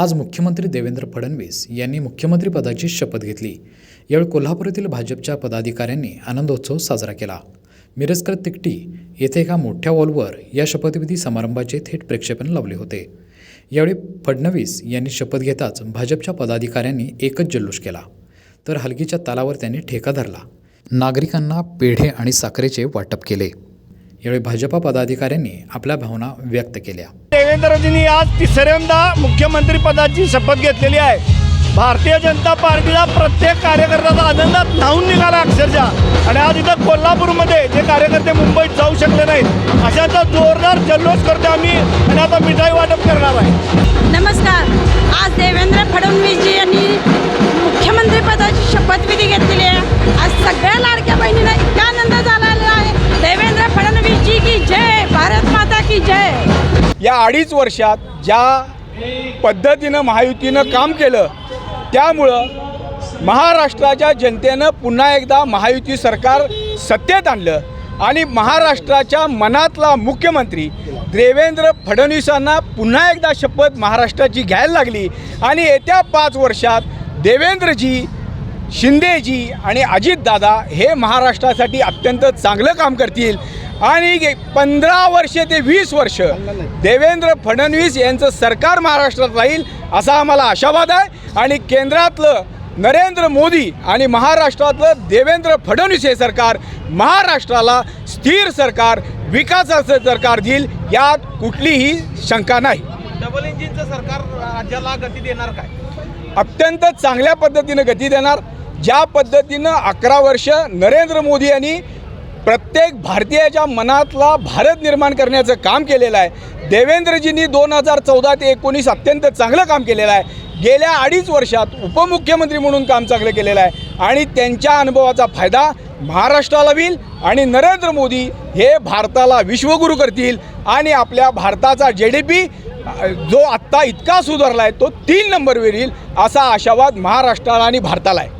आज मुख्यमंत्री देवेंद्र फडणवीस यांनी मुख्यमंत्रीपदाची शपथ घेतली. यावेळी कोल्हापुरातील भाजपच्या पदाधिकाऱ्यांनी आनंदोत्सव साजरा केला. मिरजकर तिकटी येथे एका मोठ्या वॉलवर या शपथविधी समारंभाचे थेट प्रक्षेपण लावले होते. यावेळी फडणवीस यांनी शपथ घेताच भाजपच्या पदाधिकाऱ्यांनी एकच जल्लोष केला. तर हलगीच्या तालावर त्यांनी ठेका धरला. नागरिकांना पेढे आणि साखरेचे वाटप केले. यावेळी भाजपा पदाधिकाऱ्यांनी आपल्या भावना व्यक्त केल्या. देवेंद्रजींनी आज तिसऱ्यांदा मुख्यमंत्री पदाची शपथ घेतलेली आहे. भारतीय जनता पार्टीला प्रत्येक कार्यकर्त्याचा आनंदात न्हावून निघाला अक्षरशः. आणि आज इथं कोल्हापूरमध्ये जे कार्यकर्ते मुंबईत जाऊ शकले नाहीत अशाचा जोरदार जल्लोष करतो आम्ही. आणि आता मिठाई वाटप अडीच वर्षात ज्या पद्धतीनं महायुतीनं काम केलं त्यामुळं महाराष्ट्राच्या जनतेनं पुन्हा एकदा महायुती सरकार सत्तेत आणलं आणि महाराष्ट्राच्या मनातला मुख्यमंत्री देवेंद्र फडणवीसांना पुन्हा एकदा शपथ महाराष्ट्राची घ्यायला लागली आणि येत्या पाच वर्षात देवेंद्रजी शिंदेजी आणि अजितदादा हे महाराष्ट्रासाठी अत्यंत चांगलं काम करतील. आणि पंधरा वर्षे ते वीस वर्ष देवेंद्र फडणवीस यांचं सरकार महाराष्ट्रात राहील असा आम्हाला आशावाद आहे. आणि केंद्रातलं नरेंद्र मोदी आणि महाराष्ट्रातलं देवेंद्र फडणवीस हे सरकार महाराष्ट्राला स्थिर सरकार विकासाचं सरकार देईल यात कुठलीही शंका नाही. डबल इंजिनचं सरकार राज्याला गती देणार काय? अत्यंत चांगल्या पद्धतीनं गती देणार. ज्या पद्धतीनं अकरा वर्ष नरेंद्र मोदी यांनी प्रत्येक भारतीयाच्या मनातला भारत निर्माण करण्याचं काम केलेलं आहे. देवेंद्रजींनी दोन हजार चौदा ते एकोणीस अत्यंत चांगलं काम केलेलं आहे. गेल्या अडीच वर्षात उपमुख्यमंत्री म्हणून काम चांगलं केलेलं आहे. आणि त्यांच्या अनुभवाचा फायदा महाराष्ट्राला होईल आणि नरेंद्र मोदी हे भारताला विश्वगुरू करतील. आणि आपल्या भारताचा जे डी पी जो आत्ता इतका सुधारला आहे तो तीन नंबरवर येईल असा आशावाद महाराष्ट्राला आणि भारताला आहे.